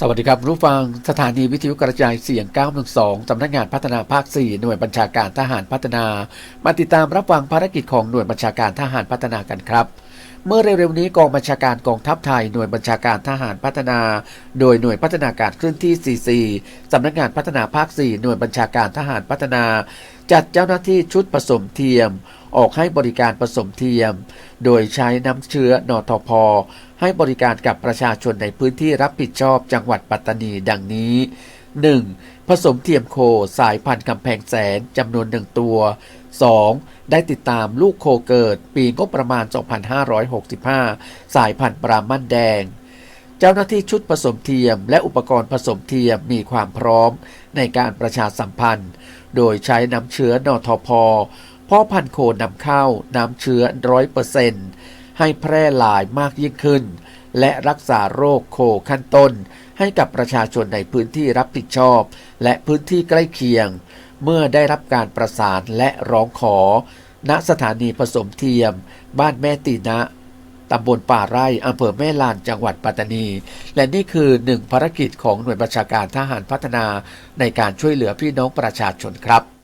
สวัสดีครับรู้ฟังสถานีวิทยุกระจายเสียง 912 สำนักงานพัฒนาภาค 4 หน่วยบัญชาการทหารพัฒนา มาติดตามรับฟังภารกิจของหน่วยบัญชาการทหารพัฒนากันครับ เมื่อเร็วๆนี้กองบัญชาการกองทัพไทยหน่วยบัญชาการทหารพัฒนา โดยหน่วยพัฒนาการเคลื่อนที่ 44 สำนักงานพัฒนาภาค 4 หน่วยบัญชาการทหารพัฒนา จัดเจ้าหน้าที่ชุดผสมเทียม ออกให้บริการผสมเทียม โดยใช้น้ำเชื้อนอทพให้บริการกับประชาชนในพื้นที่รับผิดชอบจังหวัดปัตตานีดังนี้ 1. ผสมเทียมโคสายพันธุ์กำแพงแสนจำนวนหนึ่งตัว 2. ได้ติดตามลูกโคเกิด ปีงบประมาณ 2565 สายพันธุ์ปรามันแดง เจ้าหน้าที่ชุดผสมเทียม และอุปกรณ์ผสมเทียมมีความพร้อมในการประชาสัมพันธ์ โดยใช้น้ำเชื้อนอทพพ่อพันธุ์โคนำเข้าน้ำเชื้อร้อยเปอร์เซ็นต์ให้แพร่หลายมากยิ่งขึ้น และรักษาโรคโคขั้นต้น ให้กับประชาชนในพื้นที่รับผิดชอบ และพื้นที่ใกล้เคียง เมื่อได้รับการประสานและร้องขอ ณสถานีผสมเทียม บ้านแม่ตีนะตำบลป่าไร่อำเภอแม่ลานจังหวัดปัตตานี และนี่คือหนึ่งภารกิจของหน่วยประชาการทหารพัฒนาในการช่วยเหลือพี่น้องประชาชนครับ